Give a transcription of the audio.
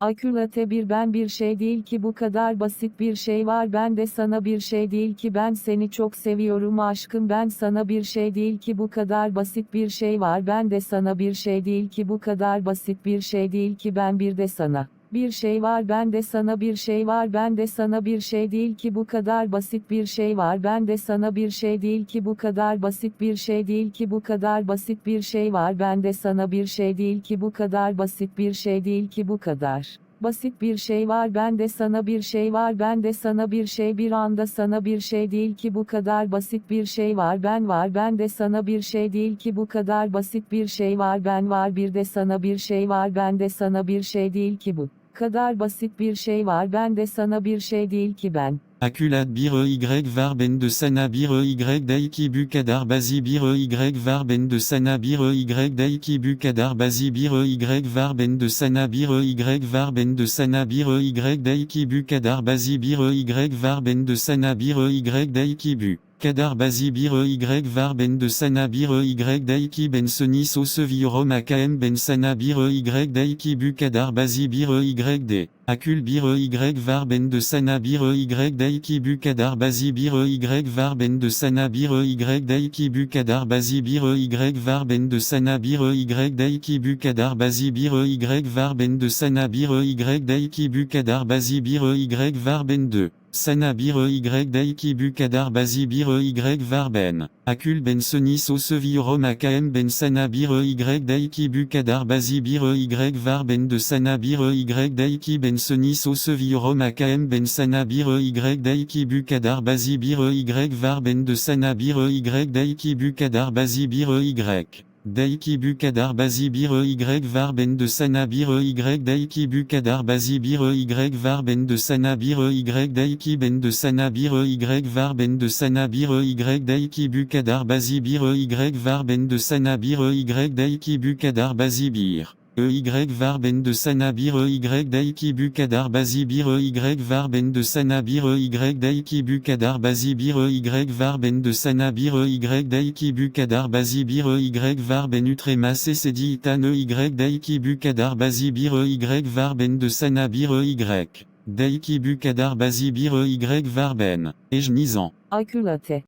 Akülate bir ben bir şey değil ki bu kadar basit bir şey var. Ben de sana bir şey değil ki ben seni çok seviyorum aşkım. Ben sana bir şey değil ki bu kadar basit bir şey var. Ben de sana bir şey değil ki bu kadar basit bir şey değil ki ben bir de sana. Bir şey var ben de sana bir şey var ben de sana bir şey değil ki bu kadar basit bir şey var ben de sana bir şey değil ki bu kadar basit bir şey değil ki bu kadar basit bir şey var ben de sana bir şey değil ki bu kadar basit bir şey değil ki bu kadar. Basit bir şey var ben de sana bir şey var ben de sana bir şey bir anda sana bir şey değil ki bu kadar basit bir şey var ben var ben de sana bir şey değil ki bu kadar basit bir şey var ben var bir de sana bir şey var ben de sana bir şey değil ki bu kadar basit bir şey var ben de sana bir şey değil ki ben. Bire y varben de sana bire y daiki bu kadar basi bire y varben de sana bire y daiki bu kadar basi bire y varben de sana bire y varben de sana bire y daiki bu kadar basi bire y varben de sana bire y daiki bu. Kadar basi bire y varben de sana bire y daiki ben soni so sevirom akm ben sana bire y daiki bu kadar basi bire y d. Bire y varben de sana bire y daiki bu kadar basi bire y varben de sana bire y daiki bu kadar basi bire y varben de sana bire y daiki bu kadar basi bire y varben de sana bire y daiki bu kadar basi bire y varben de Sana bire y daiki bu kadar basi bire y varben. Acul ben soni so sevirom akm ben sana bire y daiki bu kadar basi bire y varben de sana bire y daiki ben soni so sevirom akm ben sana y daiki bu kadar basi bire y varben de sana bire y daiki bu kadar basi bire y. Daiki bu kadar basi bire y varben de sana bire y daiki bu kadar basi bire y varben de sana bire y daiki ben de sana y varben de sana bire y daiki bu kadar basi bire y varben de sana bire y daiki bu kadar basi bir. EY varben de sanabir EY daiki bu kadar basibir EY varben de sanabir EY daiki bu kadar basibir EY varben de sanabir EY daiki bu kadar basibir EY varben utremas sedi itan EY daiki bu kadar basibir EY varben de sanabir EY. Daiki bu kadar basibir EY varben. Ejnizan. Akülate.